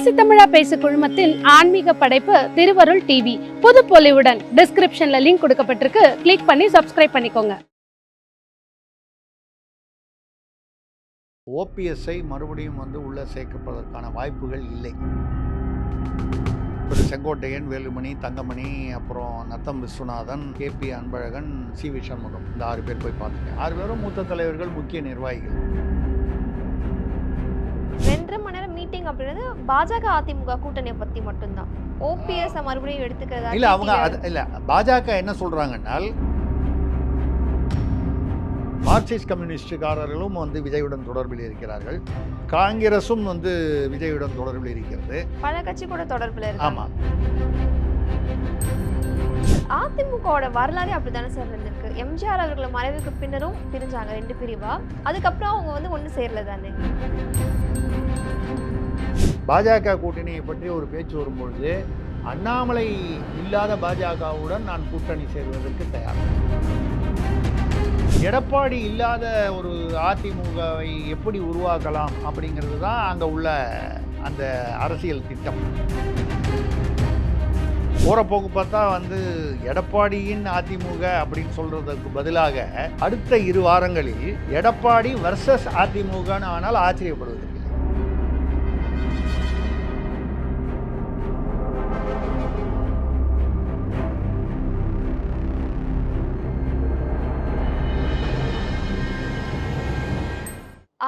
பேசி தமிழா பேசு குழுமத்தின் ஆன்மீக படைப்பு திருவருள் டிவி புது பொலிவுடன் டிஸ்கிரிப்ஷன்ல லிங்க் கொடுக்கப்பட்டிருக்கு. கிளிக் பண்ணி சப்ஸ்கிரைப் பண்ணிக்கோங்க. ஓபிஎஸ்ஐ மறுபடியும் வந்து உள்ளே சேர்க்கப்பதற்கான வாய்ப்புகள் இல்லை. திரு செங்கோட்டையன் வேலுமணி தங்கமணி அப்புறம் Natham Viswanathan K P Anbazhagan C V Shanmugam. இந்த ஆறு பேர் போய் பார்த்துட்டேன். ஆறு பேரும் மூத்த தலைவர்கள் முக்கிய நிர்வாகிகள். ரெண்டரை மணி நேரம் மீட்டிங் அப்படின்றது பாஜக அதிமுக கூட்டணியை பத்தி மட்டும்தான். ஓபிஎஸ் மறுபடியும் எடுத்துக்கிறதா இல்லை அவங்க அது இல்லை பாஜக என்ன சொல்கிறாங்கன்னால் மார்க்சிஸ்ட் கம்யூனிஸ்டுக்காரர்களும் வந்து விஜயுடன் தொடர்பில் இருக்கிறார்கள். காங்கிரஸும் வந்து விஜயுடன் தொடர்பில் இருக்கிறது. பல கட்சி கூட தொடர்புல இருக்கு ஆமாம் அதிமுகவோட வரலாறே அப்படித்தானே சார் இருந்திருக்கு. எம்ஜிஆர் அவர்கள் மறைவுக்கு பின்னரும் பிரிஞ்சாங்க ரெண்டு பிரிவா? அதுக்கப்புறம் அவங்க வந்து ஒண்ணு சேரல தானே பாஜக கூட்டணியை பற்றி ஒரு பேச்சு வரும்பொழுது அண்ணாமலை இல்லாத பாஜகவுடன் நான் கூட்டணி சேர்வதற்கு தயார். எடப்பாடி இல்லாத ஒரு அதிமுகவை எப்படி உருவாக்கலாம் அப்படிங்கிறது தான் அங்கே உள்ள அந்த அரசியல் திட்டம். போகிறப்போக்கு பார்த்தா வந்து எடப்பாடியின் அதிமுக அப்படின்னு சொல்கிறதுக்கு பதிலாக அடுத்த இரு வாரங்களில் எடப்பாடி வர்சஸ் அதிமுகன்னு ஆனால் ஆச்சரியப்படுவது.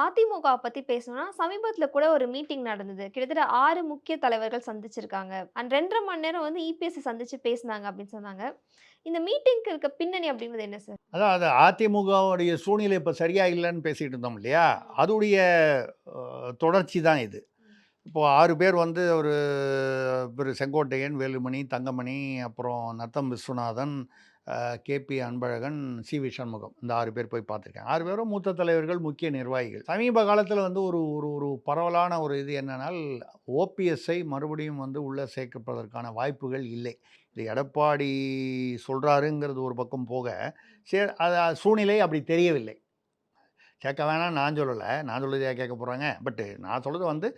அதிமுக பத்தி பேசணும்னா சமீபத்துல கூட ஒரு மீட்டிங் நடந்தது. கிட்டத்தட்ட ஆறு முக்கிய தலைவர்கள் சந்திச்சிருக்காங்க. அண்ட் ரெண்டரை மணி நேரம் வந்து இபிஎஸ் சந்திச்சு பேசினாங்க அப்படின்னு சொன்னாங்க. இந்த மீட்டிங்க்கு இருக்க பின்னணி அப்படின்றது என்ன சார்? அதான் அது அதிமுகவுடைய சூழ்நிலை இப்போ சரியா இல்லைன்னு பேசிகிட்டு இருந்தோம் இல்லையா? அதோடைய தொடர்ச்சி தான் இது. இப்போது ஆறு பேர் வந்து ஒரு செங்கோட்டையன் வேலுமணி தங்கமணி அப்புறம் Natham Viswanathan KP Anbazhagan C. V. Shanmugam இந்த ஆறு பேர் போய் பார்த்துருக்கேன். ஆறு பேரும் மூத்த தலைவர்கள் முக்கிய நிர்வாகிகள். சமீப காலத்தில் வந்து ஒரு ஒரு ஒரு பரவலான ஒரு இது என்னென்னால் ஓபிஎஸ்ஐ மறுபடியும் வந்து உள்ளே சேர்க்கப்பதற்கான வாய்ப்புகள் இல்லை. இது எடப்பாடி சொல்கிறாருங்கிறது ஒரு பக்கம் போக சரி அது அது சூழ்நிலை அப்படி தெரியவில்லை. கேட்க வேணாம் நான் சொல்லலை. நான் சொல்லுறதே கேட்க போகிறாங்க பட்டு நான் சொல்கிறது வந்து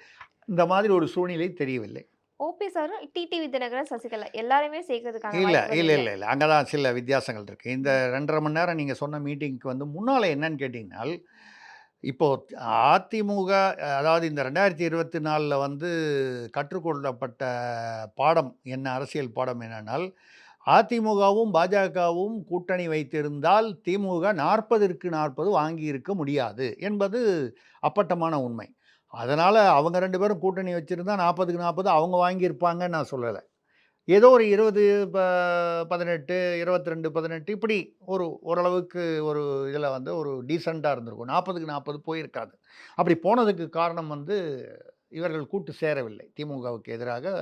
இந்த மாதிரி ஒரு சூழ்நிலை தெரியவில்லை. ஓபிஎஸ் அவர் டிடிவி தினகரன் சசிகலா எல்லாருமே சேர்க்கறதுக்கான இல்லை இல்லை இல்லை. இல்லை அங்கே தான் சில வித்தியாசங்கள் இருக்குது இந்த ரெண்டரை மணி நேரம் நீங்கள் சொன்ன மீட்டிங்க்கு வந்து முன்னால் என்னன்னு கேட்டிங்கனால் இப்போது அதிமுக அதாவது இந்த ரெண்டாயிரத்தி இருபத்தி நாலில் வந்து கற்றுக்கொள்ளப்பட்ட பாடம் என்ன அரசியல் பாடம் என்னன்னால் அதிமுகவும் பாஜகவும் கூட்டணி வைத்திருந்தால் திமுக நாற்பதற்கு நாற்பது வாங்கியிருக்க முடியாது என்பது அப்பட்டமான உண்மை. அதனால் அவங்க ரெண்டு பேரும் கூட்டணி வச்சுருந்தா நாற்பதுக்கு நாற்பது அவங்க வாங்கியிருப்பாங்கன்னு நான் சொல்லலை. ஏதோ ஒரு இருபது ப பதினெட்டு இருபத்தி ரெண்டு பதினெட்டு இப்படி ஒரு ஓரளவுக்கு ஒரு இதில் வந்து ஒரு டீசெண்டாக இருந்திருக்கும். நாற்பதுக்கு நாற்பது போயிருக்காது. அப்படி போனதுக்கு காரணம் வந்து இவர்கள் கூட்டு சேரவில்லை. திமுகவுக்கு எதிராக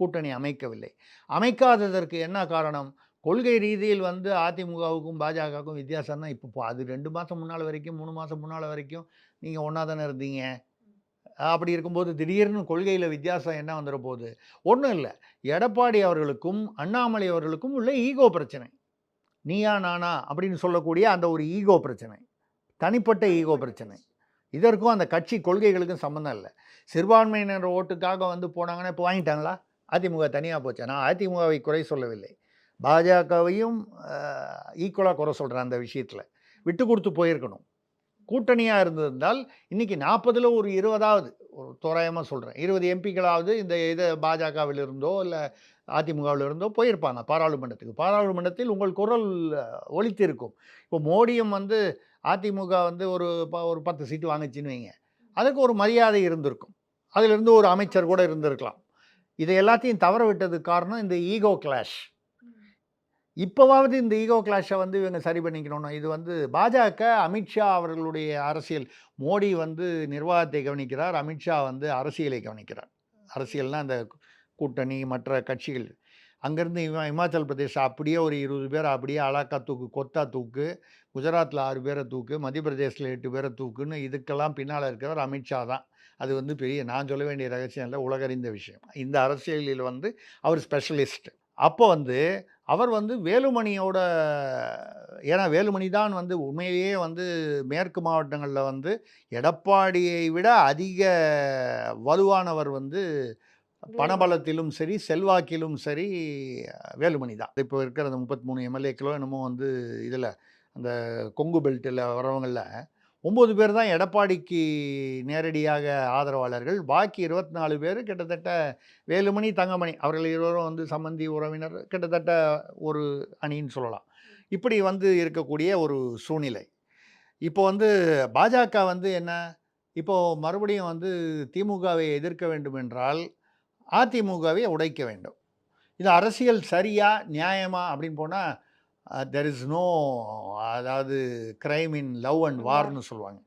கூட்டணி அமைக்கவில்லை. அமைக்காததற்கு என்ன காரணம்? கொள்கை ரீதியில் வந்து அதிமுகவுக்கும் பாஜகவுக்கும் வித்தியாசம் தான் இப்போ அது ரெண்டு மாதம் முன்னால் வரைக்கும் மூணு மாதம் முன்னால் வரைக்கும் நீங்கள் ஒன்றா தானே இருந்தீங்க? அப்படி இருக்கும்போது திடீர்னு கொள்கையில் வித்தியாசம் என்ன வந்துட போகுது ஒன்றும் இல்லை. எடப்பாடி அவர்களுக்கும் அண்ணாமலை அவர்களுக்கும் உள்ள ஈகோ பிரச்சனை. நீயா நானா அப்படின்னு சொல்லக்கூடிய அந்த ஒரு ஈகோ பிரச்சனை. தனிப்பட்ட ஈகோ பிரச்சனை. இதற்கும் அந்த கட்சி கொள்கைகளுக்கும் சம்மந்தம் இல்லை. சிறுபான்மையினர் ஓட்டுக்காக வந்து போனாங்கன்னா இப்போ வாங்கிட்டாங்களா? அதிமுக தனியாக போச்சு? நான் அதிமுகவை குறை சொல்லவில்லை. பாஜகவையும் ஈக்குவலாக குறை சொல்கிறேன் அந்த விஷயத்தில். விட்டு கொடுத்து போயிருக்கணும். கூட்டணியாக இருந்திருந்தால் இன்றைக்கி நாற்பதில் ஒரு இருபதாவது ஒரு தோராயமாக சொல்கிறேன் இருபது எம்பிக்களாவது இந்த இதை பாஜகவில் இருந்தோ இல்லை அதிமுகவில் இருந்தோ போயிருப்பாங்க பாராளுமன்றத்துக்கு. பாராளுமன்றத்தில் உங்கள் குரல் ஒழித்திருக்கும் இப்போ மோடியும் வந்து அதிமுக வந்து ஒரு ப ஒரு பத்து சீட்டு வாங்கிச்சின்னு வைங்க. அதுக்கு ஒரு மரியாதை இருந்திருக்கும். அதிலிருந்து ஒரு அமைச்சர் கூட இருந்திருக்கலாம். இதை எல்லாத்தையும் தவற விட்டதுக்கு காரணம் இந்த ஈகோ கிளாஷ். இப்போவாவது இந்த ஈகோ கிளாஷை வந்து இவங்க சரி பண்ணிக்கணும் இது வந்து பாஜக அமித்ஷா அவர்களுடைய அரசியல். மோடி வந்து நிர்வாகத்தை கவனிக்கிறார் அமித்ஷா வந்து அரசியலை கவனிக்கிறார். அரசியல்னால் அந்த கூட்டணி மற்ற கட்சிகள். அங்கேருந்து இவன் இமாச்சல் பிரதேசம் அப்படியே ஒரு இருபது பேர் அப்படியே அலாக்கா தூக்கு கொத்தா தூக்கு குஜராத்தில் ஆறு பேரை தூக்கு மத்திய பிரதேசத்தில் எட்டு பேரை தூக்குன்னு இதுக்கெல்லாம் பின்னால் இருக்கிறவர் அமித்ஷா தான். அது வந்து பெரிய நான் சொல்ல வேண்டிய ரகசியம் இல்லை உலகறிந்த விஷயம். இந்த அரசியலில் வந்து அவர் ஸ்பெஷலிஸ்ட் அப்போ வந்து அவர் வந்து வேலுமணியோட ஏன்னா வேலுமணி தான் வந்து உண்மையிலேயே வந்து மேற்கு மாவட்டங்களில் வந்து எடப்பாடியை விட அதிக வலுவானவர் வந்து பணபலத்திலும் சரி செல்வாக்கிலும் சரி வேலுமணி தான். இப்போ இருக்கிற அந்த முப்பத்தி மூணு எம்எல்ஏக்களோ என்னமோ வந்து இதில் அந்த கொங்கு பெல்ட்டில் வரவங்களில் ஒம்பது பேர் தான் எடப்பாடிக்கு நேரடியாக ஆதரவாளர்கள். பாக்கி இருபத்தி நாலு பேர் கிட்டத்தட்ட வேலுமணி தங்கமணி அவர்கள் இருவரும் வந்து சம்மந்தி உறவினர் கிட்டத்தட்ட ஒரு அணின்னு சொல்லலாம். இப்படி வந்து இருக்கக்கூடிய ஒரு சூழ்நிலை. இப்போ வந்து பாஜக வந்து என்ன? இப்போது மறுபடியும் வந்து திமுகவை எதிர்க்க வேண்டும் என்றால் அதிமுகவை உடைக்க வேண்டும். இது அரசியல் சரியா நியாயமா அப்படின்னு போனால் தெர் இஸ் நோ அதாவது கிரைம் இன் லவ் அண்ட் வார்னு சொல்லுவாங்க.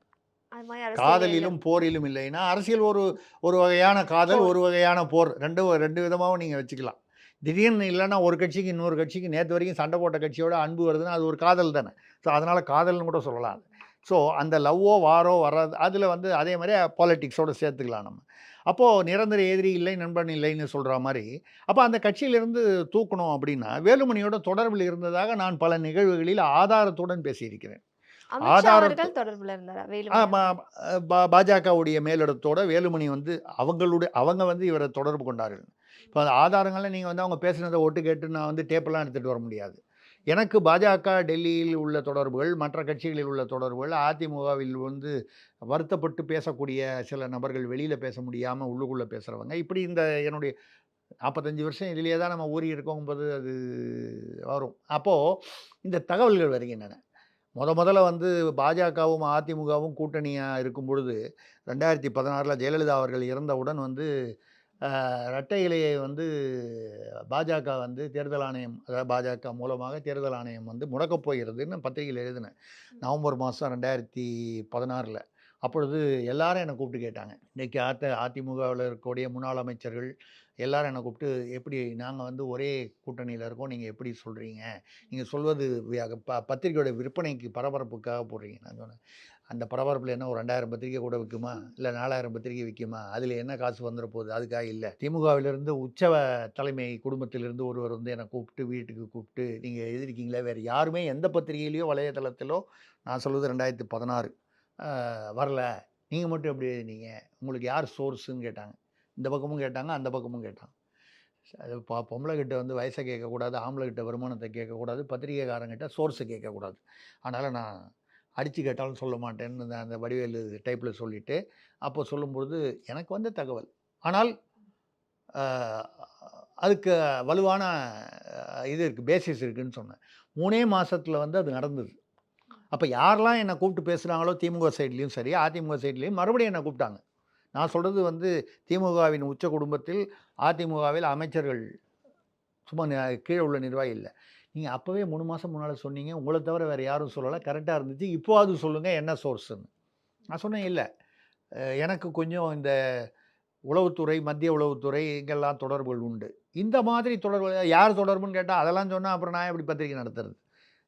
காதலிலும் போரிலும் இல்லைன்னா அரசியல் ஒரு ஒரு வகையான காதல். ஒரு வகையான போர். ரெண்டு ரெண்டு விதமாகவும் நீங்கள் வச்சுக்கலாம். திடீர்னு இல்லைன்னா ஒரு கட்சிக்கு இன்னொரு கட்சிக்கு நேற்று வரைக்கும் சண்டை போட்ட கட்சியோட அன்பு வருதுன்னா அது ஒரு காதல் தானே. ஸோ அதனால் காதல்னு கூட சொல்லலாம். ஸோ அந்த லவ்வோ வாரோ வராது அதில் வந்து அதே மாதிரி பாலிட்டிக்ஸோடு சேர்த்துக்கலாம் நம்ம. அப்போது நிரந்தர எதிரி இல்லை நண்பன் இல்லைன்னு சொல்கிற மாதிரி அப்போ அந்த கட்சியிலிருந்து தூக்கணும் அப்படின்னா வேலுமணியோட தொடர்பில் இருந்ததாக நான் பல நிகழ்வுகளில் ஆதாரத்துடன் பேசியிருக்கிறேன். தொடர்புல இருந்தாரா பா- பாஜகவுடைய மேலிடத்தோட வேலுமணி வந்து அவங்களுடைய அவங்க வந்து இவரை தொடர்பு கொண்டார்கள். இப்போ அந்த ஆதாரங்களில் நீங்கள் வந்து அவங்க பேசுனதை ஒட்டு கேட்டு நான் வந்து டேப்பெல்லாம் எடுத்துகிட்டு வர முடியாது. எனக்கு பாஜக டெல்லியில் உள்ள தொடர்புகள் மற்ற கட்சிகளில் உள்ள தொடர்புகள் அதிமுகவில் வந்து வருத்தப்பட்டு பேசக்கூடிய சில நபர்கள் வெளியில் பேச முடியாமல் உள்ளுக்குள்ளே பேசுகிறவங்க இப்படி இந்த என்னுடைய நாற்பத்தஞ்சு வருஷம் இதிலேயே தான் நம்ம ஊறி இருக்கோங்கும்போது அது வரும். அப்போது இந்த தகவல்கள் வருகின்றன. முத முதல்ல வந்து பாஜகவும் அதிமுகவும் கூட்டணியாக இருக்கும் பொழுது ரெண்டாயிரத்தி பதினாறில் ஜெயலலிதா அவர்கள் இறந்தவுடன் வந்து இரட்டை இலையை வந்து பாஜக வந்து தேர்தல் ஆணையம் அதாவது பாஜக மூலமாக தேர்தல் ஆணையம் வந்து முடக்கப் போகிறதுன்னு பத்திரிகையில் எழுதினேன். நவம்பர் மாதம் ரெண்டாயிரத்தி பதினாறில். அப்பொழுது எல்லாரும் என்னை கூப்பிட்டு கேட்டாங்க. இன்றைக்கி அத அதிமுகவில் இருக்கக்கூடிய முன்னாள் அமைச்சர்கள் எல்லாரும் என்னை கூப்பிட்டு எப்படி நாங்கள் வந்து ஒரே கூட்டணியில் இருக்கோம். நீங்கள் எப்படி சொல்கிறீங்க நீங்கள் சொல்வது ப பத்திரிக்கையோட விற்பனைக்கு பரபரப்புக்காக போடுறீங்க. நான் சொன்னேன். அந்த பரபரப்பில் என்ன ஒரு ரெண்டாயிரம் பத்திரிக்கை கூட விற்குமா இல்லை நாலாயிரம் பத்திரிக்கை விற்குமா அதில் என்ன காசு வந்துட போகுது? அதுக்காக இல்லை. திமுகவிலிருந்து உச்சவ தலைமை குடும்பத்திலிருந்து ஒருவர் வந்து என்னை கூப்பிட்டு வீட்டுக்கு கூப்பிட்டு நீங்கள் எழுதிருக்கீங்களா வேறு யாருமே எந்த பத்திரிகையிலையோ வலையதளத்திலோ நான் சொல்வது ரெண்டாயிரத்தி பதினாறு வரல. நீங்கள் மட்டும் எப்படி எழுதினீங்க உங்களுக்கு யார் சோர்ஸுன்னு கேட்டாங்க. இந்த பக்கமும் கேட்டாங்க அந்த பக்கமும் கேட்டாங்க. அது பொ பொம்பளை கிட்ட வந்து வயசை கேட்கக்கூடாது ஆம்பளை கிட்ட வருமானத்தை கேட்கக்கூடாது பத்திரிகைக்காரங்கிட்ட சோர்ஸை கேட்கக்கூடாது. அதனால் நான் அடித்து கேட்டாலும் சொல்ல மாட்டேன்னு அந்த- வடிவேல் வடிவேலு டைப்பில் சொல்லிவிட்டு அப்போ சொல்லும்பொழுது எனக்கு வந்த தகவல். ஆனால் அதுக்கு வலுவான இது இருக்குது பேசிஸ் இருக்குதுன்னு சொன்னேன். மூணே மாதத்தில் வந்து அது நடந்தது. அப்போ யாரெல்லாம் என்னை கூப்பிட்டு பேசுகிறாங்களோ திமுக சைட்லேயும் சரி அதிமுக சைட்லேயும் மறுபடியும் என்னை கூப்பிட்டாங்க. நான் சொல்கிறது வந்து திமுகவின் உச்ச குடும்பத்தில் அதிமுகவில் அமைச்சர்கள் சும்மா கீழே உள்ள நிர்வாகி இல்லை. நீங்கள் அப்போவே மூணு மாதம் முன்னால் சொன்னீங்க. உங்களை தவிர வேறு யாரும் சொல்லலை. கரெக்டாக இருந்துச்சு. இப்போ அது சொல்லுங்கள் என்ன சோர்ஸுன்னு நான் சொன்னேன் இல்லை. எனக்கு கொஞ்சம் இந்த உளவுத்துறை மத்திய உளவுத்துறை இங்கெல்லாம் தொடர்புகள் உண்டு. இந்த மாதிரி தொடர்பு யார் தொடர்புன்னு கேட்டால் அதெல்லாம் சொன்னால் அப்புறம் நான் எப்படி பத்திரிக்கை நடத்துறது?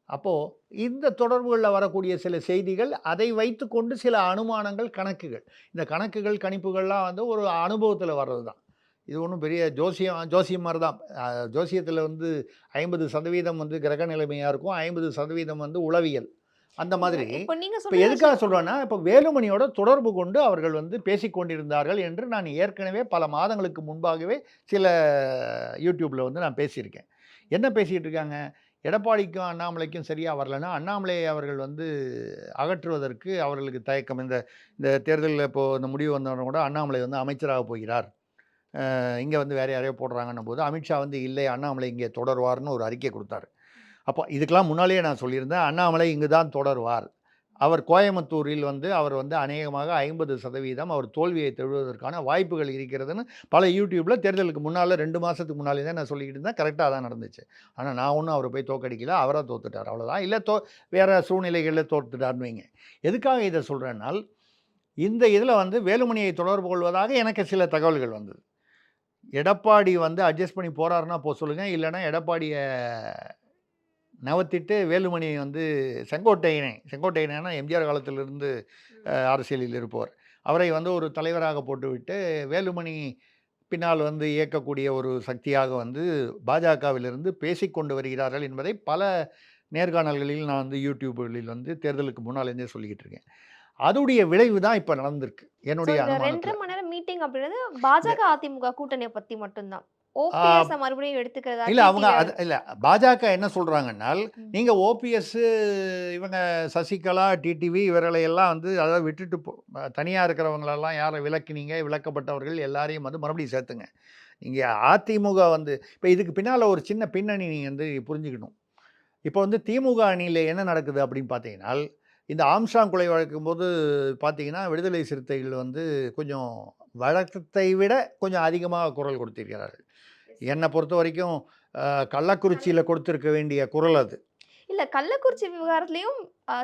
அப்போது இந்த தொடர்புகளில் வரக்கூடிய சில செய்திகள் அதை வைத்துக்கொண்டு சில அனுமானங்கள் கணக்குகள். இந்த கணக்குகள் கணிப்புகள்லாம் வந்து ஒரு அனுபவத்தில் வர்றது தான் இது ஒன்றும் பெரிய ஜோசியம் ஜோசியம் மாதிரி தான் ஜோசியத்தில் வந்து ஐம்பது சதவீதம் வந்து கிரக நிலைமையாக இருக்கும். ஐம்பது சதவீதம் வந்து உளவியல். அந்த மாதிரி. இப்போ எதுக்காக சொல்கிறேன்னா இப்போ வேலுமணியோட தொடர்பு கொண்டு அவர்கள் வந்து பேசிக்கொண்டிருந்தார்கள் என்று நான் ஏற்கனவே பல மாதங்களுக்கு முன்பாகவே சில யூடியூப்பில் வந்து நான் பேசியிருக்கேன். என்ன பேசிகிட்டு இருக்காங்க? எடப்பாடிக்கும் அண்ணாமலைக்கும் சரியாக வரலன்னா அண்ணாமலையை அவர்கள் வந்து அகற்றுவதற்கு அவர்களுக்கு தயக்கம். இந்த இந்த தேர்தலில் இப்போது இந்த முடிவு வந்தவன கூட அண்ணாமலை வந்து அமைச்சராக போகிறார். இங்கே வந்து வேறு யாரையோ போடுறாங்கன்னும் போது அமித்ஷா வந்து இல்லை அண்ணாமலை இங்கே தொடருவார்னு ஒரு அறிக்கை கொடுத்தாரு. அப்போ இதுக்கெல்லாம் முன்னாலேயே நான் சொல்லியிருந்தேன் அண்ணாமலை இங்கு தான் தொடருவார். அவர் கோயம்புத்தூரில் வந்து அவர் வந்து அநேகமாக ஐம்பது சதவீதம் அவர் தோல்வியை தழுவதற்கான வாய்ப்புகள் இருக்கிறதுன்னு பல யூடியூப்பில் தேர்தலுக்கு முன்னால் ரெண்டு மாதத்துக்கு முன்னாலே தான் நான் சொல்லிக்கிட்டு இருந்தேன் கரெக்டாக தான் நடந்துச்சு. ஆனால் நான் ஒன்றும் அவரை போய் தோக்கடிக்கல அவராக தோத்துட்டார் அவ்வளோதான் இல்லை தோ வேறு சூழ்நிலைகளில் தோத்துட்டார்னு வைங்க எதுக்காக இதை சொல்கிறேன்னால் இந்த இதில் வந்து வேலுமணியை தொடர்பு கொள்வதாக எனக்கு சில தகவல்கள் வந்தது. எடப்பாடி வந்து அட்ஜஸ்ட் பண்ணி போகிறாருன்னா போ சொல்லுங்கள் இல்லைன்னா எடப்பாடியை நவத்திட்டு வேலுமணி வந்து செங்கோட்டையனை செங்கோட்டையனா எம்ஜிஆர் காலத்திலிருந்து அரசியலில் இருப்பவர். அவரை வந்து ஒரு தலைவராக போட்டுவிட்டு வேலுமணி பின்னால் வந்து இயக்கக்கூடிய ஒரு சக்தியாக வந்து பாஜகவிலிருந்து பேசிக்கொண்டு வருகிறார்கள் என்பதை பல நேர்காணல்களில் நான் வந்து யூடியூப்களில் வந்து தேர்தலுக்கு முன்னாலேருந்தே சொல்லிக்கிட்டு இருக்கேன் அதுடைய விளைவு தான் இப்போ நடந்திருக்கு. என்னுடைய மீட்டிங் அப்படின்றது பாஜக அதிமுக கூட்டணியை பத்தி மட்டும்தான். ஓபிஎஸ் மறுபடியும் எடுத்துக்கிறதா இல்லை அவங்க அது இல்லை பாஜக என்ன சொல்கிறாங்கன்னால். நீங்கள் ஓபிஎஸ் இவங்க சசிகலா டிடிவி இவர்களை எல்லாம் வந்து அதாவது விட்டுட்டு தனியாக இருக்கிறவங்களெல்லாம் யாரை விலக்கினீங்க விலக்கப்பட்டவர்கள் எல்லாரையும் வந்து மறுபடியும் சேர்த்துங்க. நீங்கள் அதிமுக வந்து இப்போ இதுக்கு பின்னால் ஒரு சின்ன பின்னணி நீங்கள் வந்து புரிஞ்சுக்கணும். இப்போ வந்து திமுக அணியில் என்ன நடக்குது அப்படின்னு பார்த்தீங்கன்னா இந்த ஆம்ஸ்டாங் கொலை வழக்கும் போது பார்த்தீங்கன்னா விடுதலை சிறுத்தைகள் வந்து கொஞ்சம் வழக்கத்தை விட கொஞ்சம் அதிகமாக குரல் கொடுத்திருக்கிறார்கள். என்னை பொறுத்த வரைக்கும் கள்ளக்குறிச்சியில் கொடுத்திருக்க வேண்டிய குரல் அது. இல்ல கள்ளக்குறிச்சி விவகாரத்திலயும்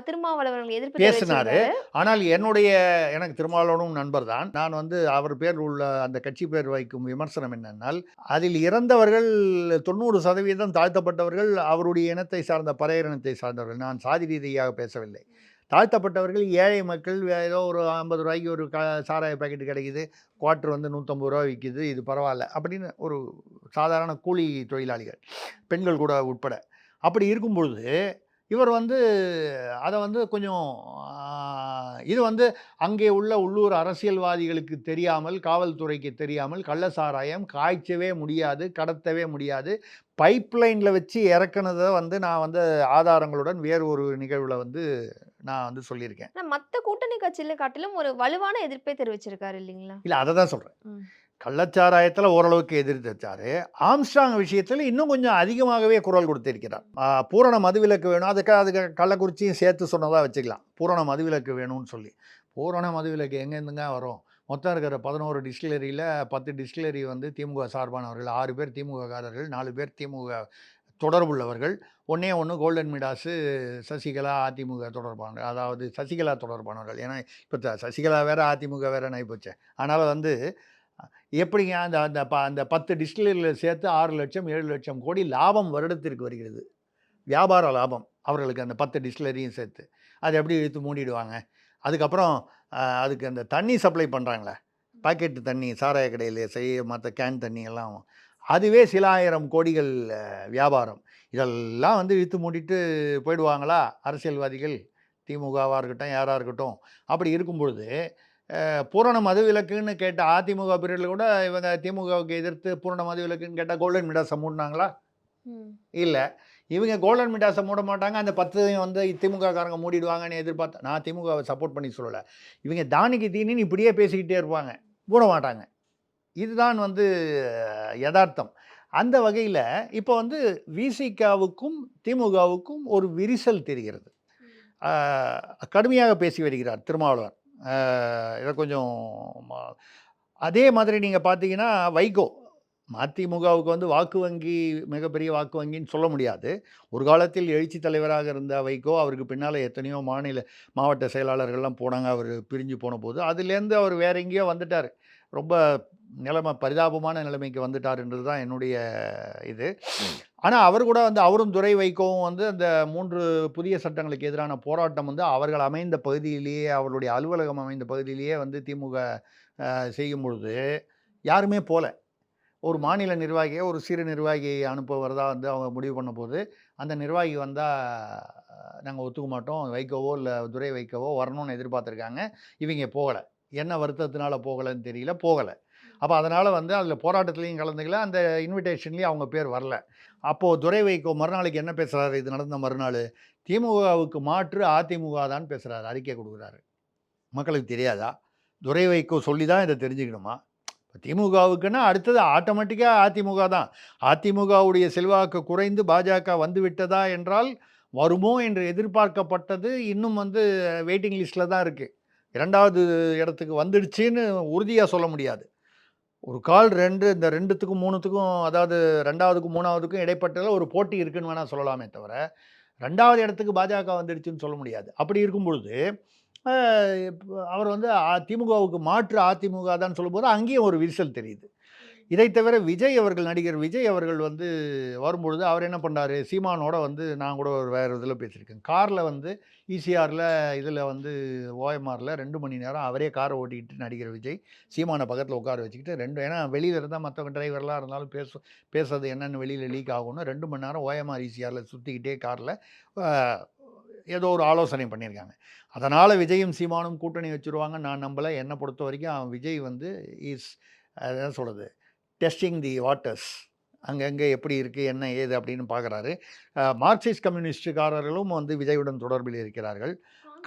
திருமாவளவன் எதிர்ப்பு பேசினாரு. ஆனால் என்னுடைய எனக்கு திருமாவளவனும் நண்பர் தான். நான் வந்து அவர் பேர் உள்ள அந்த கட்சி பேர் வைக்கும் விமர்சனம் என்னென்னால் அதில் இறந்தவர்கள் தொண்ணூறு சதவீதம் தாழ்த்தப்பட்டவர்கள் அவருடைய இனத்தை சார்ந்த பறையர் இனத்தை சார்ந்தவர்கள். நான் சாதி ரீதியாக பேசவில்லை. தாழ்த்தப்பட்டவர்கள் ஏழை மக்கள் வே- ஏதோ ஒரு ஐம்பது ரூபாய்க்கு ஒரு க சாராய பாக்கெட் கிடைக்குது. குவார்ட்ரு வந்து நூற்றம்பது ரூபா விற்கிது இது பரவாயில்ல. அப்படின்னு ஒரு சாதாரண கூலி தொழிலாளிகள் பெண்கள் கூட உட்பட. அப்படி இருக்கும் பொழுது இவர் வந்து அதை வந்து கொஞ்சம் இது வந்து அங்கே உள்ள உள்ளூர் அரசியல்வாதிகளுக்கு தெரியாமல் காவல்துறைக்கு தெரியாமல் கள்ளசாராயம் காய்ச்சவே முடியாது கடத்தவே முடியாது. பைப்லைனில் வச்சு இறக்குனதை வந்து நான் வந்து ஆதாரங்களுடன் வேறு ஒரு நிகழ்வில் வந்து நான் வந்து சொல்லியிருக்கேன். மத்த கூட்டணி கட்சியில காட்டிலும் ஒரு வலுவான எதிர்ப்பே தெரிவிச்சிருக்காரு இல்லைங்களா? இல்லை அதை தான் சொல்கிறேன். கள்ளச்சாராயத்தில் ஓரளவுக்கு எதிர்த்து வச்சாரு ஆம்ஸ்டாங் விஷயத்தில் இன்னும் கொஞ்சம் அதிகமாகவே குரல் கொடுத்திருக்கிறார். பூரண மதுவிலக்கு வேணும். அதுக்கு அதுக்கு கள்ளக்குறிச்சியும் சேர்த்து சொன்னதாக வச்சுக்கலாம். பூரண மதுவிலக்கு வேணும்னு சொல்லி. பூரண மதுவிலக்கு எங்கேருந்துங்க வரும்? மொத்தம் இருக்கிற பதினோரு டிஸ்டிலரியில் பத்து டிஸ்டிலரி வந்து திமுக சார்பானவர்கள் ஆறு பேர் திமுககாரர்கள் நாலு பேர் திமுக தொடர்புள்ளவர்கள். ஒன்றே ஒன்று கோல்டன் மிடாஸு சசிகலா அதிமுக தொடர்பான அதாவது சசிகலா தொடர்பானவர்கள். ஏன்னா இப்போ சசிகலா வேறு அதிமுக வேற போச்சே. அதனால் வந்து எப்படிங்க அந்த அந்த ப அந்த பத்து டிஸ்டிலரியில் சேர்த்து ஆறு லட்சம் ஏழு லட்சம் கோடி லாபம் வருடத்திற்கு வருகிறது. வியாபார லாபம். அவர்களுக்கு அந்த பத்து டிஸ்டிலரியும் சேர்த்து. அதை எப்படி இழுத்து மூடிடுவாங்க? அதுக்கப்புறம் அதுக்கு அந்த தண்ணி சப்ளை பண்ணுறாங்களே பாக்கெட்டு தண்ணி சாராய கடையில் செய்ய மற்ற கேன் தண்ணி எல்லாம் அதுவே சில ஆயிரம் கோடிகள் வியாபாரம். இதெல்லாம் வந்து இழுத்து மூடிட்டு போயிடுவாங்களா? அரசியல்வாதிகள் திமுகவாக இருக்கட்டும் யாராக இருக்கட்டும். அப்படி இருக்கும் பொழுது பூரண மதுவிலக்குன்னு கேட்ட அதிமுக பீரியடில் கூட இவங்க திமுகவுக்கு எதிர்த்து பூரண மதுவிலக்குன்னு கேட்டால் கோல்டன் மிடாஸை மூடினாங்களா. இல்லை. இவங்க கோல்டன் மிடாஸை மூட மாட்டாங்க. அந்த பத்தையும் வந்து திமுக காரங்க மூடிடுவாங்கன்னு எதிர்பார்த்தேன் நான் திமுகவை சப்போர்ட் பண்ணி சொல்லலை. இவங்க தானிக்கு தீனின்னு இப்படியே பேசிக்கிட்டே இருப்பாங்க. மூட மாட்டாங்க. இதுதான் வந்து யதார்த்தம். அந்த வகையில் இப்போ வந்து விசிகாவுக்கும் திமுகவுக்கும் ஒரு விரிசல் தெரிகிறது. கடுமையாக பேசி வருகிறார் திருமாவளவன். இதை கொஞ்சம் அதே மாதிரி நீங்கள் பார்த்தீங்கன்னா வைகோ மதிமுகவுக்கு வந்து வாக்கு வங்கி மிகப்பெரிய வாக்கு வங்கின்னு சொல்ல முடியாது. ஒரு காலத்தில் எழுச்சி தலைவராக இருந்த வைகோ அவருக்கு பின்னால் எத்தனையோ மாநில மாவட்ட செயலாளர்கள்லாம் போனாங்க. அவர் பிரிஞ்சு போன போது அதுலேருந்து அவர் வேற எங்கேயோ வந்துட்டார். ரொம்ப நிலைமை பரிதாபமான நிலைமைக்கு வந்துட்டாருன்றது தான் என்னுடைய இது. ஆனால் அவர் கூட வந்து அவரும் துரை வைகோவும் வந்து அந்த மூன்று புதிய சட்டங்களுக்கு எதிரான போராட்டம் வந்து அவர்கள் அமைந்த பகுதியிலேயே அவர்களுடைய அலுவலகம் அமைந்த பகுதியிலேயே வந்து திமுக செய்யும் பொழுது யாருமே போல. ஒரு மாநில நிர்வாகியை ஒரு சிறு நிர்வாகியை அனுப்புவதா வந்து அவங்க முடிவு பண்ண போது அந்த நிர்வாகி வந்தால் நாங்கள் ஒத்துக்க மாட்டோம் வைக்கவோ இல்லை துரை வைக்கவோ வரணும்னு எதிர்பார்த்துருக்காங்க. இவங்க போகலை. என்ன வருத்தத்தினால போகலைன்னு தெரியல போகலை. அப்போ அதனால் வந்து அதில் போராட்டத்துலேயும் கலந்துக்கல. அந்த இன்விடேஷன்லேயும் அவங்க பேர் வரல. அப்போது துரை வைகோ மறுநாளைக்கு என்ன பேசுகிறாரு இது நடந்த மறுநாள். திமுகவுக்கு மாற்று அதிமுக தான் பேசுகிறாரு அறிக்கை கொடுக்குறாரு. மக்களுக்கு தெரியாதா? துரை வைகோ சொல்லி தான் இதை தெரிஞ்சுக்கணுமா? இப்போ திமுகவுக்குன்னா அடுத்தது ஆட்டோமேட்டிக்காக அதிமுக தான். அதிமுகவுடைய செல்வாக்கு குறைந்து பாஜக வந்து விட்டதா என்றால் வருமோ என்று எதிர்பார்க்கப்பட்டது இன்னும் வந்து வெயிட்டிங் லிஸ்ட்டில் தான் இருக்குது இரண்டாவது இடத்துக்கு வந்துடுச்சின்னு உறுதியாக சொல்ல முடியாது. ஒரு கால் ரெண்டு இந்த ரெண்டுத்துக்கும் மூணுத்துக்கும் அதாவது ரெண்டாவதுக்கும் மூணாவதுக்கும் இடைப்பட்டதில் ஒரு போட்டி இருக்குன்னு வேணால் சொல்லலாமே தவிர ரெண்டாவது இடத்துக்கு பாஜக வந்துடுச்சுன்னு சொல்ல முடியாது. அப்படி இருக்கும் பொழுது அவர் வந்து திமுகவுக்கு மாற்று அதிமுக தான் சொல்லும்போது அங்கேயும் ஒரு விரிசல் தெரியுது. இதை தவிர விஜய் அவர்கள் நடிகர் விஜய் அவர்கள் வந்து வரும்பொழுது அவர் என்ன பண்ணாரு? சீமானோட வந்து நான் கூட ஒரு வேறு இதில் பேசியிருக்கேன். காரில் வந்து ஈசிஆரில் இதில் வந்து ஓஎம்ஆரில் ரெண்டு மணி நேரம் அவரே காரை ஓட்டிக்கிட்டு நடிகர் விஜய் சீமானை பக்கத்தில் உட்கார வச்சுக்கிட்டு ரெண்டு ஏன்னா வெளியில் இருந்தால் மற்றவங்க டிரைவர்லாம் இருந்தாலும் பேச பேசுறது என்னென்னு வெளியில் லீக் ஆகணும் ரெண்டு மணி நேரம் ஓஎம்ஆர் ஈசிஆரில் சுற்றிக்கிட்டே காரில் ஏதோ ஒரு ஆலோசனை பண்ணியிருக்காங்க. அதனால் விஜயும் சீமானும் கூட்டணி வச்சுருவாங்க நான் நம்பலை. என்னை பொறுத்த வரைக்கும் விஜய் வந்து இஸ் என்ன சொல்கிறது டெஸ்டிங் தி வாட்டர்ஸ் அங்கங்கே எப்படி இருக்குது என்ன ஏது அப்படின்னு பார்க்குறாரு. மார்க்சிஸ்ட் கம்யூனிஸ்டுக்காரர்களும் வந்து விஜயுடன் தொடர்பில் இருக்கிறார்கள்.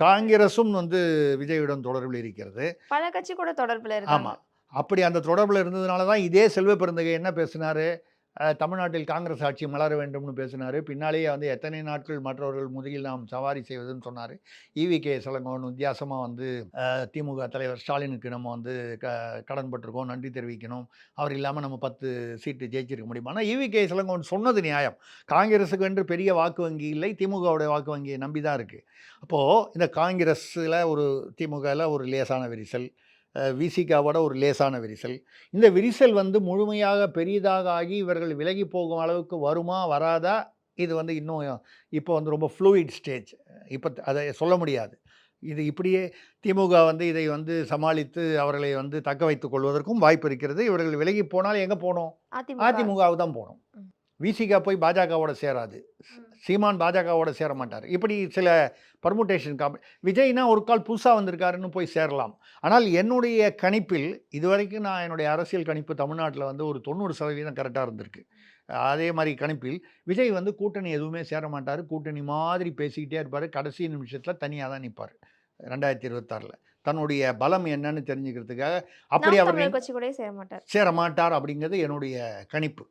காங்கிரஸும் வந்து விஜயுடன் தொடர்பில் இருக்கிறது. பல கட்சி கூட தொடர்புல ஆமாம் அப்படி அந்த தொடர்பில் இருந்ததுனால தான் இதே செல்வ பெருந்தகை என்ன பேசினார்? தமிழ்நாட்டில் காங்கிரஸ் ஆட்சி மலர வேண்டும்னு பேசினார். பின்னாலேயே வந்து எத்தனை நாட்கள் மற்றவர்கள் முதுகில் நாம் சவாரி செய்வதுன்னு சொன்னார். ஈவி கே சலங்கோன் வித்தியாசமாக வந்து திமுக தலைவர் ஸ்டாலினுக்கு நம்ம வந்து க கடன்பட்டிருக்கோம் நன்றி தெரிவிக்கணும். அவர் இல்லாமல் நம்ம பத்து சீட்டு ஜெயிச்சிருக்க முடியுமா? ஆனால் ஈவி கே சலங்கோன் சொன்னது நியாயம். காங்கிரஸுக்கு என்று பெரிய வாக்கு வங்கி இல்லை திமுகவுடைய வாக்கு வங்கியை நம்பி தான் இருக்குது அப்போது இந்த காங்கிரஸில் ஒரு திமுகவில் ஒரு லேசான விரிசல் விசிகாவோட ஒரு லேசான விரிசல். இந்த விரிசல் வந்து முழுமையாக பெரியதாக ஆகி இவர்கள் விலகி போகும் அளவுக்கு வருமா வராதா? இது வந்து இன்னும் இப்போ வந்து ரொம்ப ஃப்ளூயிட் ஸ்டேஜ் இப்போ அதை சொல்ல முடியாது. இது இப்படியே திமுக வந்து இதை வந்து சமாளித்து அவர்களை வந்து தக்க வைத்துக் கொள்வதற்கும் வாய்ப்பு இருக்கிறது. இவர்கள் விலகி போனால் எங்கே போகணும் அதிமுக அதிமுகவுக்கு தான் போகணும். விசிகா போய் பாஜகவோட சேராது. சீமான் பாஜகவோட சேர மாட்டார் இப்படி சில பர்முடேஷன் காம் விஜய்னா ஒரு கால் புதுசாக வந்திருக்காருன்னு போய் சேரலாம். ஆனால் என்னுடைய கணிப்பில் இதுவரைக்கும் நான் என்னுடைய அரசியல் கணிப்பு தமிழ்நாட்டில் வந்து ஒரு தொண்ணூறு சதவீதம் கரெக்டாக இருந்திருக்கு. அதே மாதிரி கணிப்பில் விஜய் வந்து கூட்டணி எதுவுமே சேர மாட்டார். கூட்டணி மாதிரி பேசிக்கிட்டே இருப்பார். கடைசி நிமிஷத்தில் தனியாக தான் நிற்பார் ரெண்டாயிரத்தி இருபத்தாறில். தன்னுடைய பலம் என்னன்னு தெரிஞ்சுக்கிறதுக்காக அப்படி அவர் சேர மாட்டார் சேர மாட்டார். அப்படிங்கிறது என்னுடைய கணிப்பு.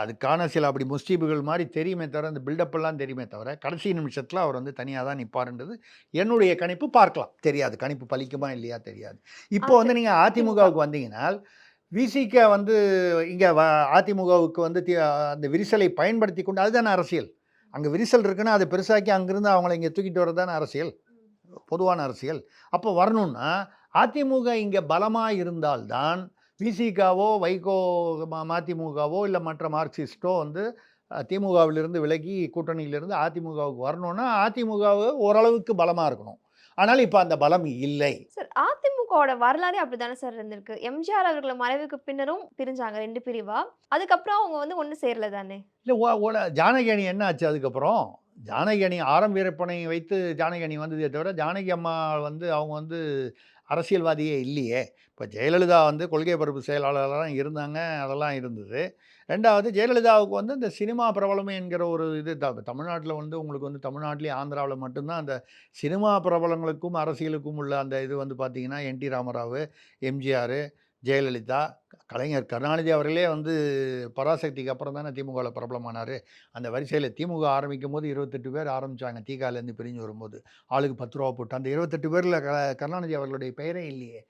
அதுக்கான சில அப்படி முஸ்தீபுகள் மாதிரி தெரியுமே தவிர அந்த பில்டப் எல்லாம் தெரியுமே தவிர கடைசி நிமிஷத்தில் அவர் வந்து தனியாக தான் நிற்பாருன்றது என்னுடைய கணிப்பு. பார்க்கலாம். தெரியாது. கணிப்பு பலிக்குமா இல்லையா தெரியாது. இப்போ வந்து நீங்கள் அதிமுகவுக்கு வந்தீங்கன்னா விசிக வந்து இங்கே அதிமுகவுக்கு வந்து அந்த விரிசலை பயன்படுத்தி கொண்டு அதுதானே அரசியல். அங்கே விரிசல் இருக்குன்னா அதை பெருசாக்கி அங்கிருந்து அவங்கள இங்கே தூக்கிட்டு வரதானே அரசியல். பொதுவான அரசியல். அப்போ வரணும்னா அதிமுக இங்கே பலமாக இருந்தால்தான் விசிகாவோ வைகோ மதிமுகவோ இல்லை மற்ற மார்க்சிஸ்டோ வந்து திமுகவிலிருந்து விலகி கூட்டணியிலிருந்து அதிமுகவுக்கு வரணும்னா அதிமுக ஓரளவுக்கு பலமாக இருக்கணும். ஆனால் இப்போ அந்த பலம் இல்லை. சார் அதிமுகவோட வரலாறே அப்படிதானே சார் இருந்திருக்கு? எம்ஜிஆர் அவர்கள் மறைவுக்கு பின்னரும் பிரிஞ்சாங்க ரெண்டு பிரிவா? அதுக்கப்புறம் அவங்க வந்து ஒண்ணு சேரல தானே? இல்லை ஜானகி அணி என்ன ஆச்சு அதுக்கப்புறம்? ஜானகி அணி ஆரம் வீரப்பனை வைத்து ஜானகி அணி வந்ததே தவிர ஜானகி அம்மா வந்து அவங்க வந்து அரசியல்வாதியே இல்லையே. இப்போ ஜெயலலிதா வந்து கொள்கை பரப்பு செயலாளர்லாம் இருந்தாங்க அதெல்லாம் இருந்தது. ரெண்டாவது ஜெயலலிதாவுக்கு வந்து இந்த சினிமா பிரபலம் என்கிற ஒரு இது த தமிழ்நாட்டில் வந்து உங்களுக்கு வந்து தமிழ்நாட்டிலே ஆந்திராவில் மட்டும்தான் அந்த சினிமா பிரபலங்களுக்கும் அரசியலுக்கும் உள்ள அந்த இது வந்து பார்த்திங்கன்னா N T Ramarao MGR Jayalalithaa Kalaignar Karunanidhi அவர்களே வந்து பராசக்திக்கு அப்புறம் தானே திமுகவில் பிரபலமானார். அந்த வரிசையில் திமுக ஆரம்பிக்கும் போது இருபத்தெட்டு பேர் ஆரம்பித்தாங்க தீகாலேருந்து பிரிஞ்சு வரும்போது ஆளுக்கு பத்து ரூபா போட்டு அந்த இருபத்தெட்டு பேரில் க கருணாநிதி அவர்களுடைய பெயரே இல்லையே.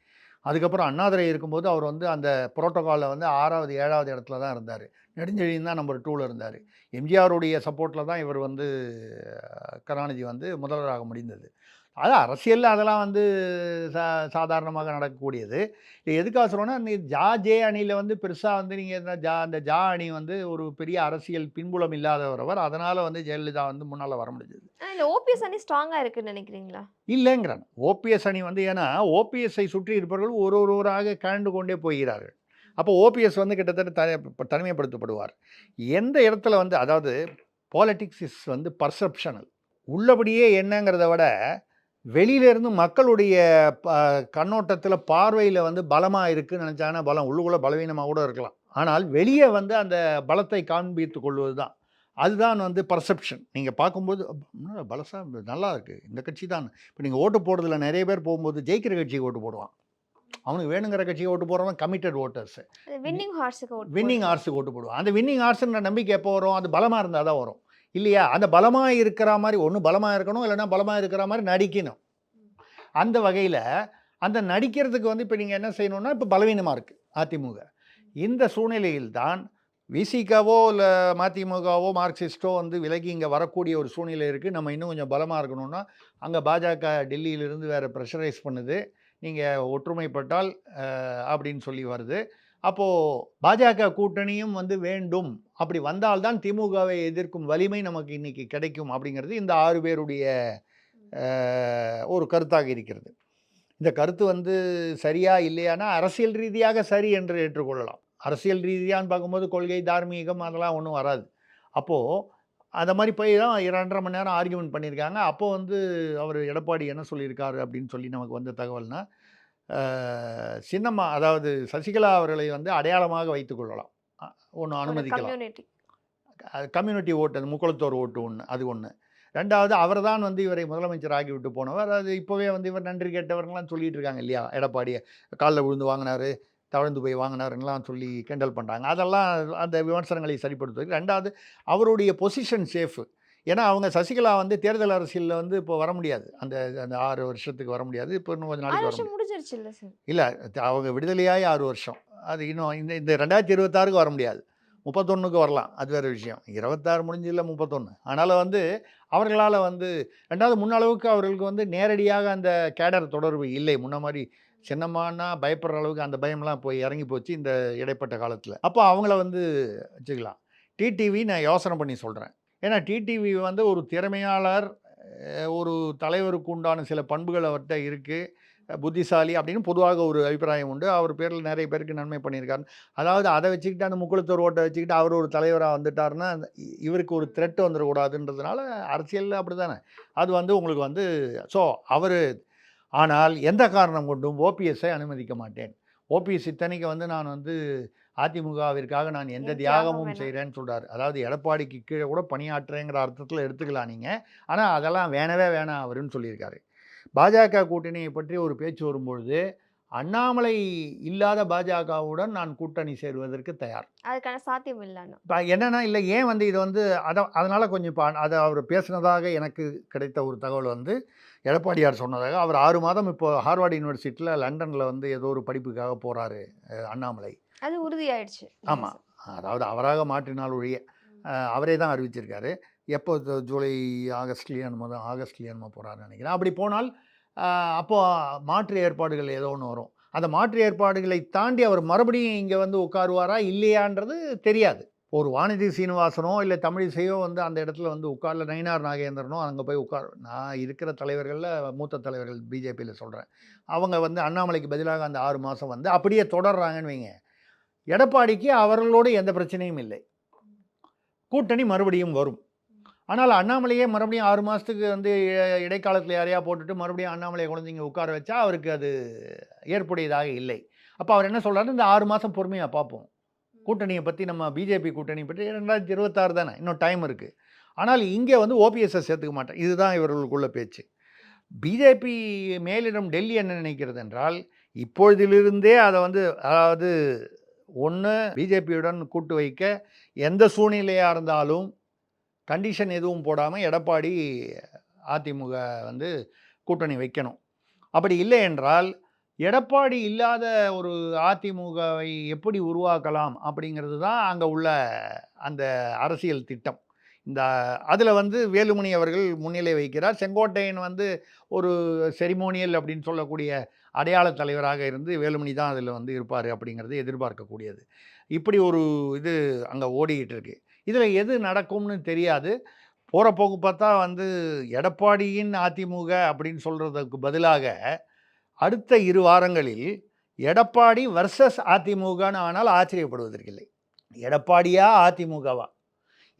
அதுக்கப்புறம் அண்ணாதுரை இருக்கும்போது அவர் வந்து அந்த புரோட்டோகாலில் வந்து ஆறாவது ஏழாவது இடத்துல தான் இருந்தார். நெடுஞ்செழியன் தான் நம்பர் டூவில் இருந்தார். எம்ஜிஆருடைய சப்போர்ட்டில் தான் இவர் வந்து கருணாநிதி வந்து முதல்வராக முடிந்தது. அது அரசியலில் அதெல்லாம் வந்து சா சாதாரணமாக நடக்கக்கூடியது. இது எதுக்காக சொல்கிறோன்னா இந்த ஜா ஜே அணியில் வந்து பெருசாக வந்து நீங்கள் ஜா அந்த ஜா அணி வந்து ஒரு பெரிய அரசியல் பின்புலம் இல்லாதவரவர். அதனால் வந்து ஜெயலலிதா வந்து முன்னால் வர முடிஞ்சது. இந்த ஓபிஎஸ் அணி ஸ்ட்ராங்கா இருக்குன்னு நினைக்கிறீங்களா? இல்லைங்கிறான் ஓபிஎஸ் அணி வந்து ஏன்னா ஓபிஎஸ்ஐ சுற்றி இருப்பவர்கள் ஒரு ஒருவராக கழண்டு கொண்டே போகிறார்கள். அப்போ ஓபிஎஸ் வந்து கிட்டத்தட்ட த தனிமைப்படுத்தப்படுவார். எந்த இடத்துல வந்து அதாவது பாலிட்டிக்ஸ் இஸ் வந்து பர்செப்ஷனல் உள்ளபடியே என்னங்கிறத விட வெளியிலேருந்து மக்களுடைய ப கண்ணோட்டத்தில் பார்வையில் வந்து பலமாக இருக்குன்னு நினச்சாங்கன்னா பலம் உள்ளுக்குள்ளே பலவீனமாக கூட இருக்கலாம். ஆனால் வெளியே வந்து அந்த பலத்தை காண்பித்து கொள்வது தான் அதுதான் வந்து பர்செப்ஷன் நீங்கள் பார்க்கும்போது "என்னடா பலசா? நல்லா இருக்குது இந்த கட்சி தான். இப்போ நீங்கள் ஓட்டு போடுறதுல நிறைய பேர் போகும்போது ஜெயிக்கிற கட்சிக்கு ஓட்டு போடுவான். அவனுக்கு வேணுங்கிற கட்சிக்கு ஓட்டு போடுறவன் கமிட்டட் ஓட்டர்ஸ் வின்னிங் ஹார்ஸுக்கு ஓட்டு வின்னிங். ஆர்ஸுக்கு ஓட்டு போடுவான். அந்த வின்னிங் ஆர்ஸுன்ற நம்பிக்கை எப்போ வரும்? அது பலமாக இருந்தால் தான் வரும். இல்லையா? அந்த பலமாக இருக்கிற மாதிரி ஒன்று பலமாக இருக்கணும் இல்லைன்னா பலமாக இருக்கிற மாதிரி நடிக்கணும். அந்த வகையில் அந்த நடிக்கிறதுக்கு வந்து இப்போ நீங்கள் என்ன செய்யணும்னா இப்போ பலவீனமாக இருக்குது அதிமுக. இந்த சூழ்நிலையில் தான் விசிகாவோ இல்லை மதிமுகவோ மார்க்சிஸ்டோ வந்து விலகி இங்கே வரக்கூடிய ஒரு சூழ்நிலை இருக்குது நம்ம இன்னும் கொஞ்சம் பலமாக இருக்கணும்னா அங்கே பாஜக டெல்லியிலிருந்து வேறு ப்ரெஷரைஸ் பண்ணுது. நீங்கள் ஒற்றுமைப்பட்டால் அப்படின்னு சொல்லி வருது. அப்போது பாஜக கூட்டணியும் வந்து வேண்டும். அப்படி வந்தால்தான் திமுகவை எதிர்க்கும் வலிமை நமக்கு இன்னைக்கு கிடைக்கும் அப்படிங்கிறது இந்த ஆறு பேருடைய ஒரு கருத்தாக இருக்கிறது. இந்த கருத்து வந்து சரியா இல்லையானா அரசியல் ரீதியாக சரி என்று ஏற்றுக்கொள்ளலாம். அரசியல் ரீதியான்னு பார்க்கும்போது கொள்கை தார்மீகம் அதெல்லாம் ஒன்றும் வராது. அப்போது அந்த மாதிரி போய் தான் இரண்டரை மணி நேரம் ஆர்கியூமெண்ட் பண்ணியிருக்காங்க. அப்போ வந்து அவர் எடப்பாடி என்ன சொல்லியிருக்காரு அப்படின்னு சொல்லி நமக்கு வந்த தகவல்னா அஹ், சின்னம்மா அதாவது சசிகலா அவர்களை வந்து அடையாளமாக வைத்துக் கொள்ளலாம். ஒன்று அனுமதிக்கலாம். கம்யூனிட்டி ஓட்டு அந்த முக்குளத்தோர் ஓட்டு ஒன்று அது ஒன்று ரெண்டாவது அவர் தான் வந்து இவரை முதலமைச்சர் ஆகிவிட்டு போனவர். அது இப்போவே வந்து இவர் நன்றி கேட்டவர்கள்லாம் சொல்லிட்டு இருக்காங்க இல்லையா? எடப்பாடியை காலில் விழுந்து வாங்கினாரு தவழ்ந்து போய் வாங்கினாருலாம் சொல்லி கிண்டல் பண்ணுறாங்க அதெல்லாம் அந்த விமர்சனங்களை சரிப்படுத்துவது ரெண்டாவது அவருடைய பொசிஷன் சேஃபு ஏன்னா அவங்க சசிகலா வந்து தேர்தல் அரசியலில் வந்து இப்போ வர முடியாது. அந்த அந்த ஆறு வருஷத்துக்கு வர முடியாது. இப்போ இன்னும் கொஞ்ச ஆறு நாளைக்கு வர வருஷம் முடிஞ்சிருச்சு இல்ல சார்? இல்லை அவங்க விடுதலையாகி ஆறு வருஷம். அது இன்னும் இந்த இந்த ரெண்டாயிரத்தி இருபத்தாறுக்கு வர முடியாது. முப்பத்தொன்றுக்கு வரலாம். அது வேறு விஷயம். இருபத்தாறு முடிஞ்சில்ல முப்பத்தொன்று அதனால் வந்து அவர்களால் வந்து ரெண்டாவது முன்னளவுக்கு அவர்களுக்கு வந்து நேரடியாக அந்த கேடர் தொடர்பு இல்லை. முன்ன மாதிரி சின்னம்மானா பயப்படுற அளவுக்கு அந்த பயம்லாம் போய் இறங்கி போச்சு இந்த இடைப்பட்ட காலத்தில். அப்போ அவங்கள வந்து வச்சுக்கலாம். டிடிவி நான் யோசனை பண்ணி சொல்கிறேன் ஏன்னா டிடிவி வந்து ஒரு திறமையாளர் ஒரு தலைவருக்கு உண்டான சில பண்புகள் அவர்கிட்ட இருக்குது புத்திசாலி அப்படின்னு பொதுவாக ஒரு அபிப்பிராயம் உண்டு. அவர் பேரில் நிறைய பேருக்கு நன்மை பண்ணியிருக்காரு. அதாவது அதை வச்சுக்கிட்டு அந்த முக்குளத்தூர் ஓட்டை வச்சுக்கிட்டு அவர் ஒரு தலைவராக வந்துட்டாருன்னா இவருக்கு ஒரு த்ரெட் வந்துடக்கூடாதுன்றதுனால அரசியலில் அப்படி தானே அது வந்து உங்களுக்கு வந்து ஸோ அவர் ஆனால் எந்த காரணம் கொண்டும் ஓபிஎஸ்ஸை அனுமதிக்க மாட்டேன். ஓபிஎஸ் இத்தனைக்கு வந்து நான் வந்து அதிமுகவிற்காக நான் எந்த தியாகமும். செய்கிறேன்னு சொல்றாரு. அதாவது எடப்பாடிக்கு கீழே கூட பணியாற்றுறேங்கிற அர்த்தத்தில் எடுத்துக்கலாம் நீங்கள் ஆனால் அதெல்லாம் வேணவே வேணாம் அவருன்னு சொல்லியிருக்காரு. பாஜக கூட்டணியை பற்றி ஒரு பேச்சு வரும்பொழுது அண்ணாமலை இல்லாத பாஜகவுடன் நான் கூட்டணி சேருவதற்கு தயார். அதுக்கான சாத்தியம் இல்லைன்னா என்னன்னா இல்லை ஏன் வந்து இது வந்து அதை அதனால் கொஞ்சம் இப்போ அதை அவர் பேசுனதாக எனக்கு கிடைத்த ஒரு தகவல் வந்து எடப்பாடியார் சொன்னதாக அவர் ஆறு மாதம் இப்போ ஹார்வர்ட் யூனிவர்சிட்டியில் லண்டனில் வந்து ஏதோ ஒரு படிப்புக்காக போகிறாரு அண்ணாமலை. அது உறுதியாயிடுச்சு. ஆமாம்? அதாவது அவராக மாற்றினால் ஒழிய அவரே தான் அறிவிச்சிருக்காரு. எப்போ ஜூலை ஆகஸ்ட்லேயே தான் ஆகஸ்ட்லேயே என்னமோ போகிறாருன்னு நினைக்கிறேன். அப்படி போனால் அஹ், அப்போ மாற்று ஏற்பாடுகள் ஏதோ ஒன்று வரும். அந்த மாற்று ஏற்பாடுகளை தாண்டி அவர் மறுபடியும் இங்கே வந்து உட்காருவாரா இல்லையான்றது தெரியாது. ஒரு வானதி சீனிவாசனோ இல்லை தமிழிசையோ வந்து அந்த இடத்துல வந்து உட்கார்ல நயினார் நாகேந்திரனோ அங்கே போய் உட்கார் நான் இருக்கிற தலைவர்களில் மூத்த தலைவர்கள் பிஜேபியில் சொல்கிறேன் அவங்க வந்து அண்ணாமலைக்கு பதிலாக அந்த ஆறு மாதம் வந்து அப்படியே தொடர்றாங்கன்னு வைங்க. எடப்பாடிக்கு அவர்களோடு எந்த பிரச்சனையும் இல்லை. கூட்டணி மறுபடியும் வரும். ஆனால் அண்ணாமலையே மறுபடியும் ஆறு மாதத்துக்கு வந்து இடைக்காலத்தில் யாரையா போட்டுட்டு மறுபடியும் அண்ணாமலையை குழந்தைங்க உட்கார வச்சா அவருக்கு அது ஏற்புடையதாக இல்லை. அப்போ அவர் என்ன சொல்கிறாருன்னு இந்த ஆறு மாதம் பொறுமையாக பார்ப்போம். கூட்டணியை பற்றி நம்ம பிஜேபி கூட்டணி பற்றி ரெண்டாயிரத்தி இருபத்தாறு தானே இன்னும் டைம் இருக்குது ஆனால் இங்கே வந்து ஓபிஎஸ்ஸை சேர்த்துக்க மாட்டேன். இதுதான் இவர்களுக்குள்ள பேச்சு. பிஜேபி மேலிடம் டெல்லி என்ன நினைக்கிறது என்றால் இப்பொழுதிலிருந்தே அதை வந்து அதாவது ஒன்று பிஜேபியுடன் கூட்டு வைக்க எந்த சூழ்நிலையாக இருந்தாலும் கண்டிஷன் எதுவும் போடாமல் எடப்பாடி அதிமுக வந்து கூட்டணி வைக்கணும். அப்படி இல்லை என்றால் எடப்பாடி இல்லாத ஒரு அதிமுகவை எப்படி உருவாக்கலாம் அப்படிங்கிறது தான் அங்கே உள்ள அந்த அரசியல் திட்டம். இந்த அதில் வந்து வேலுமணி அவர்கள் முன்னிலை வைக்கிறார் செங்கோட்டையன் வந்து ஒரு செரிமோனியல் அப்படின்னு சொல்லக்கூடிய அடையாள தலைவராக இருந்து வேலுமணி தான் அதில் வந்து இருப்பார் அப்படிங்கிறது எதிர்பார்க்கக்கூடியது. இப்படி ஒரு இது அங்கே ஓடிக்கிட்டு இருக்கு. இதில் எது நடக்கும்னு தெரியாது. போகிற போக்கு பார்த்தா வந்து எடப்பாடியின் அதிமுக அப்படின்னு சொல்கிறதுக்கு பதிலாக அடுத்த இரு வாரங்களில் எடப்பாடி வர்சஸ் அதிமுகன்னு ஆனால் ஆச்சரியப்படுவதற்கில்லை. எடப்பாடியா அதிமுகவா?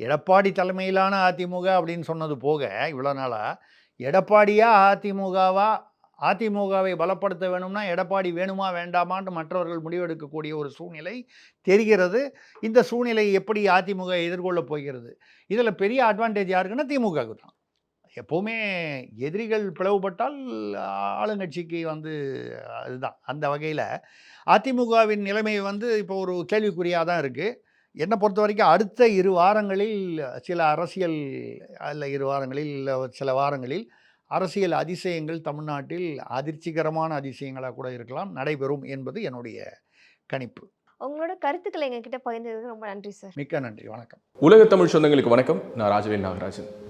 எடப்பாடி தலைமையிலான அதிமுக அப்படின்னு சொன்னது போக இவ்வளோ நாளாக எடப்பாடியா அதிமுகவா? அதிமுகவை பலப்படுத்த வேணும்னா எடப்பாடி வேணுமா வேண்டாமான்னு மற்றவர்கள் முடிவெடுக்கக்கூடிய ஒரு சூழ்நிலை தெரிகிறது. இந்த சூழ்நிலை எப்படி அதிமுக எதிர்கொள்ளப் போகிறது? இதில் பெரிய அட்வான்டேஜ் யாருக்குன்னா திமுகவுக்கு தான் எப்போவுமே எதிரிகள் பிளவுபட்டால் ஆளுங்கட்சிக்கு வந்து அதுதான். அந்த வகையில் அதிமுகவின் நிலைமை வந்து இப்போ ஒரு கேள்விக்குறியாக தான் இருக்குது என்னை பொறுத்த வரைக்கும் அடுத்த இரு வாரங்களில் சில அரசியல் அல்ல இரு வாரங்களில் இல்லை சில வாரங்களில் அரசியல் அதிசயங்கள் தமிழ்நாட்டில் அதிர்ச்சிகரமான அதிசயங்களாக கூட இருக்கலாம் நடைபெறும் என்பது என்னுடைய கணிப்பு. உங்களோட கருத்துக்களை எங்ககிட்ட பகிர்ந்ததுக்கு ரொம்ப நன்றி சார். மிக்க நன்றி. வணக்கம். உலக தமிழ் சொந்தங்களுக்கு வணக்கம். நான் ராஜவேல் நாகராஜன்.